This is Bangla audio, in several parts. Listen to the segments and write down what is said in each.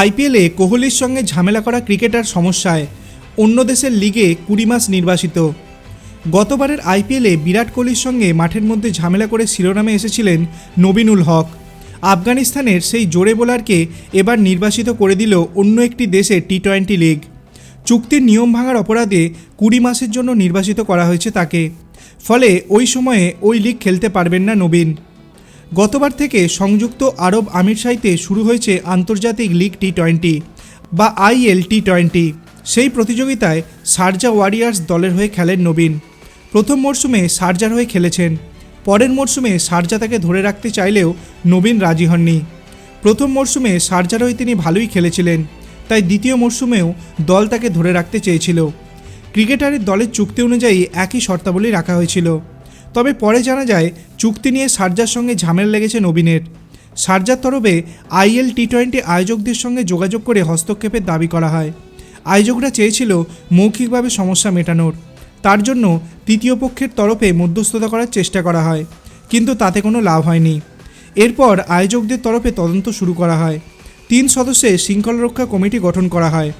আইপিএলে কোহলির সঙ্গে ঝামেলা করা ক্রিকেটার সমস্যায় অন্য দেশের লিগে কুড়ি মাস নির্বাসিত। গতবারের আইপিএলে বিরাট কোহলির সঙ্গে মাঠের মধ্যে ঝামেলা করে শিরোনামে এসেছিলেন নবিনুল হক। আফগানিস্তানের সেই জোরে বোলারকে এবার নির্বাসিত করে দিল অন্য একটি দেশে টি টোয়েন্টি লিগ। চুক্তির নিয়ম ভাঙার অপরাধে কুড়ি মাসের জন্য নির্বাসিত করা হয়েছে তাকে। ফলে ওই সময়ে ওই লিগ খেলতে পারবেন না নবীন। গতবার থেকে সংযুক্ত আরব আমিরশাহিতে শুরু হয়েছে আন্তর্জাতিক লিগ টি টোয়েন্টি বা আইএল টি টোয়েন্টি সেই প্রতিযোগিতায় সার্জা ওয়ারিয়ার্স দলের হয়ে খেলেন নবীন। প্রথম মরশুমে সার্জার হয়ে খেলেছেন। পরের মরশুমে সার্জা তাকে ধরে রাখতে চাইলেও নবীন রাজি হননি। প্রথম মরশুমে সার্জার হয়ে তিনি ভালোই খেলেছিলেন, তাই দ্বিতীয় মরশুমেও দল তাকে ধরে রাখতে চেয়েছিল। ক্রিকেটারের দলের চুক্তি অনুযায়ী একই শর্তাবলী রাখা হয়েছিল। তবে পরে জানা যায়, চুক্তি নিয়ে সার্জার সঙ্গে ঝামেলা লেগেছে নবীনের। সার্জার তরফে আইএল টি টোয়েন্টি আয়োজকদের সঙ্গে যোগাযোগ করে হস্তক্ষেপের দাবি করা হয়। আয়োজকরা চেয়েছিল মৌখিকভাবে সমস্যা মেটানোর। তার জন্য তৃতীয় পক্ষের তরফে মধ্যস্থতা করার চেষ্টা করা হয়, কিন্তু তাতে কোনো লাভ হয়নি। এরপর আয়োজকদের তরফে তদন্ত শুরু করা হয়। তিন সদস্যের শৃঙ্খলা রক্ষা কমিটি গঠন করা হয়।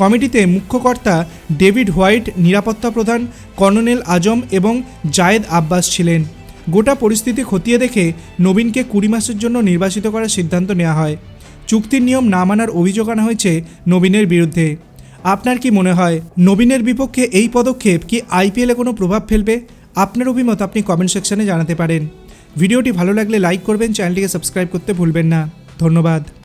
কমিটিতে মুখ্যকর্তা ডেভিড হোয়াইট, নিরাপত্তা প্রধান কর্ননেল আজম এবং জায়েদ আব্বাস ছিলেন। গোটা পরিস্থিতি খতিয়ে দেখে নবীনকে কুড়ি মাসের জন্য নির্বাসিত করার সিদ্ধান্ত নেওয়া হয়। চুক্তির নিয়ম না মানার অভিযোগ আনা হয়েছে নবীনের বিরুদ্ধে। আপনার কি মনে হয়, নবীনের বিপক্ষে এই পদক্ষেপ কি আইপিএলে কোনো প্রভাব ফেলবে? আপনার অভিমত আপনি কমেন্ট সেকশনে জানাতে পারেন। ভিডিওটি ভালো লাগলে লাইক করবেন, চ্যানেলটিকে সাবস্ক্রাইব করতে ভুলবেন না। ধন্যবাদ।